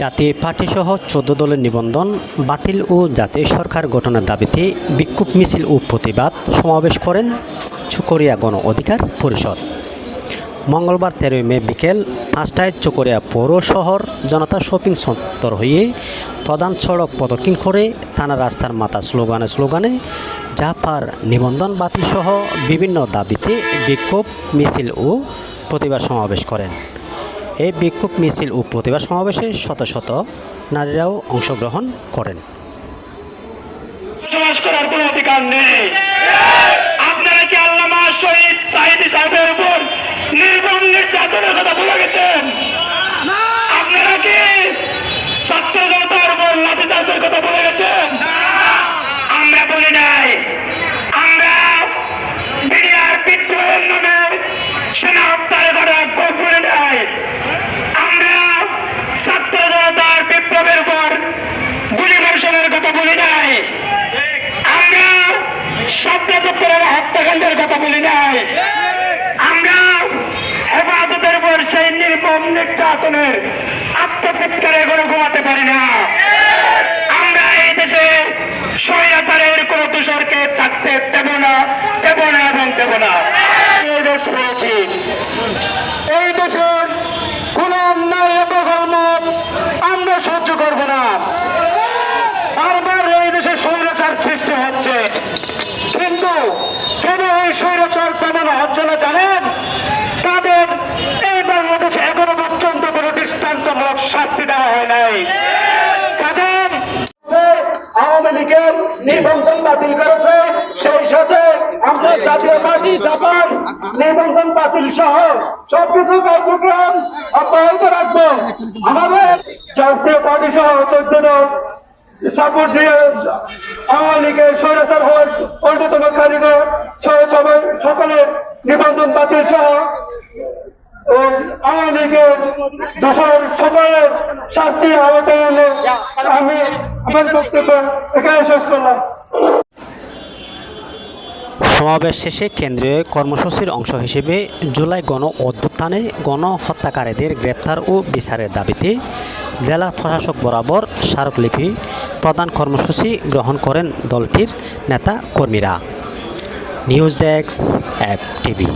জাতীয় পার্টিসহ চোদ্দ দলের নিবন্ধন, বাতিল ও জাতীয় সরকার গঠনের দাবিতে বিক্ষোভ মিছিল ও প্রতিবাদ সমাবেশ করেন চুকরিয়া গণ অধিকার পরিষদ। মঙ্গলবার তেরোই মে বিকেল পাঁচটায় চকরিয়া পৌর শহর জনতা শপিং সেন্টার হয়ে প্রধান সড়ক প্রদক্ষিণ করে থানা রাস্তার মাথা স্লোগানে স্লোগানে জাপার নিবন্ধন বাতিল সহ বিভিন্ন দাবিতে বিক্ষোভ মিছিল ও প্রতিবাদ সমাবেশ করেন। এই বিক্ষোভ মিছিল ও প্রতিবাদ সমাবেশে শত শত নারীরাও অংশগ্রহণ করেন। অধিকার নেই। আপনারা কি আল্লামা কথা গেছেন? আপনারা কি ছাত্র জনতার উপর লাঠিচার্জের কথা বলে গেছেন? বলি নাই। আমরা স্বপ্নচক্রের হত্যাকাণ্ডের কথা বলি নাই। আমরা হেফাজতের উপর সেই নির্মম নির্যাতনের আত্মচিৎকারে এখনও ঘুমাতে পারি না। আমরা এই দেশে স্বৈরাচারের কোন তুষারকে থাকতে দেব না দেব না এবং দেব না এই দেশের কোন অন্যায় অপকর্ম আমরা সহ্য করব না বারবার এই দেশে স্বৈরাচার সৃষ্টি হচ্ছে কিন্তু কেন এই স্বৈরাচার হচ্ছে না জানেন, তাদের এই বাংলাদেশে এখনও পর্যন্ত কোনো দৃষ্টান্তমূলক শাস্তি দেওয়া হয় নাই। আওয়ামী লীগের বাতিল করেছে, সেই সাথে আমরা অন্যতম কারিগর সকলের নিবন্ধন বাতিল সহ ওই আওয়ামী লীগের দোষর সকলের শাস্তির আওতায় এনে আমি আমার বক্তব্য এখানে শেষ করলাম। সমাবেশ শেষে কেন্দ্রীয় কর্মসূচির অংশ হিসেবে জুলাই গণ অভ্যুত্থানে গণহত্যাকারীদের গ্রেপ্তার ও বিচারের দাবিতে জেলা প্রশাসক বরাবর স্মারকলিপি প্রদান কর্মসূচি গ্রহণ করেন দলটির নেতা কর্মীরা। News desk app TV